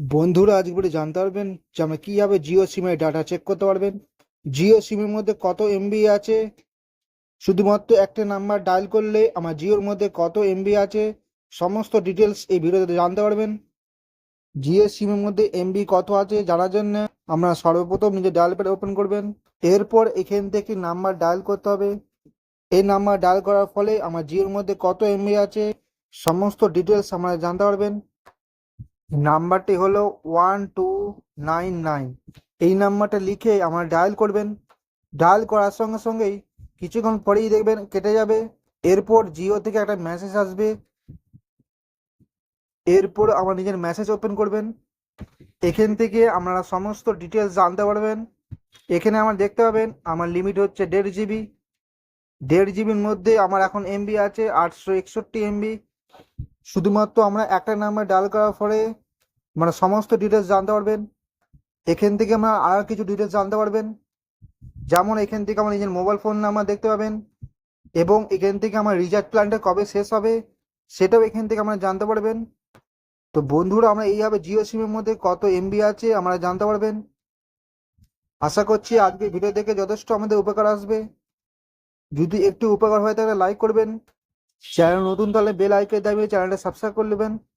বন্ধুরা আজকে ভিডিও জানতে পারবেন যে আমরা কীভাবে জিও সিমের ডাটা চেক করতে পারবেন। জিও সিমের মধ্যে কত এমবি আছে? শুধুমাত্র একটা নাম্বার ডায়াল করলে আমার জিওর মধ্যে কত এমবি আছে? সমস্ত ডিটেলস এই ভিডিওতে জানতে পারবেন। জিও সিমের মধ্যে এমবি কত আছে জানার জন্য আমরা সর্বপ্রথম নিজের ডায়াল প্যাড ওপেন করবেন। এরপর এখান থেকে নাম্বার ডায়াল করতে হবে। এই নাম্বার ডায়াল করার ফলে আমার জিওর মধ্যে কত এমবি আছে? সমস্ত ডিটেলস আমরা জানতে পারবেন। নাম্বারটি হলো ওয়ান টু নাইন নাইন এই নাম্বারটা লিখে আমার ডায়াল করবেন। ডায়াল করার সঙ্গে সঙ্গেই কিছুক্ষণ পরেই দেখবেন কেটে যাবে। এরপর জিও থেকে একটা মেসেজ আসবে। এরপর আমার নিজের মেসেজ ওপেন করবেন। এখান থেকে আপনারা সমস্ত ডিটেলস জানতে পারবেন। এখানে আমার দেখতে পাবেন, আমার লিমিট হচ্ছে দেড় জিবি দেড় জিবির মধ্যে আমার এখন এমবি আছে, আটশো একষট্টি এমবি শুধুমাত্র আমরা একটা নাম্বার ডায়াল করার পরে মানে সমস্ত ডিটেলস জানতে পারবেন। এখান থেকে আমরা আর কিছু ডিটেলস জানতে পারবেন। যেমন এখান থেকে আমার নিজের মোবাইল ফোন নাম্বার দেখতে পাবেন এবং এখান থেকে আমার রিচার্জ প্ল্যানটা কবে শেষ হবে সেটাও এখান থেকে আমরা জানতে পারবেন। তো বন্ধুরা, আমরা এইভাবে জিও সিমের মধ্যে কত এমবি আছে আমরা জানতে পারবেন। আশা করছি আজকে ভিডিও দেখে যথেষ্ট আমাদের উপকার আসবে। যদি একটু উপকার হয় তাহলে লাইক করবেন। চ্যানেল নতুন তাহলে বেল আইকন দাবিয়ে চ্যানেলটা সাবস্ক্রাইব করে নেবেন।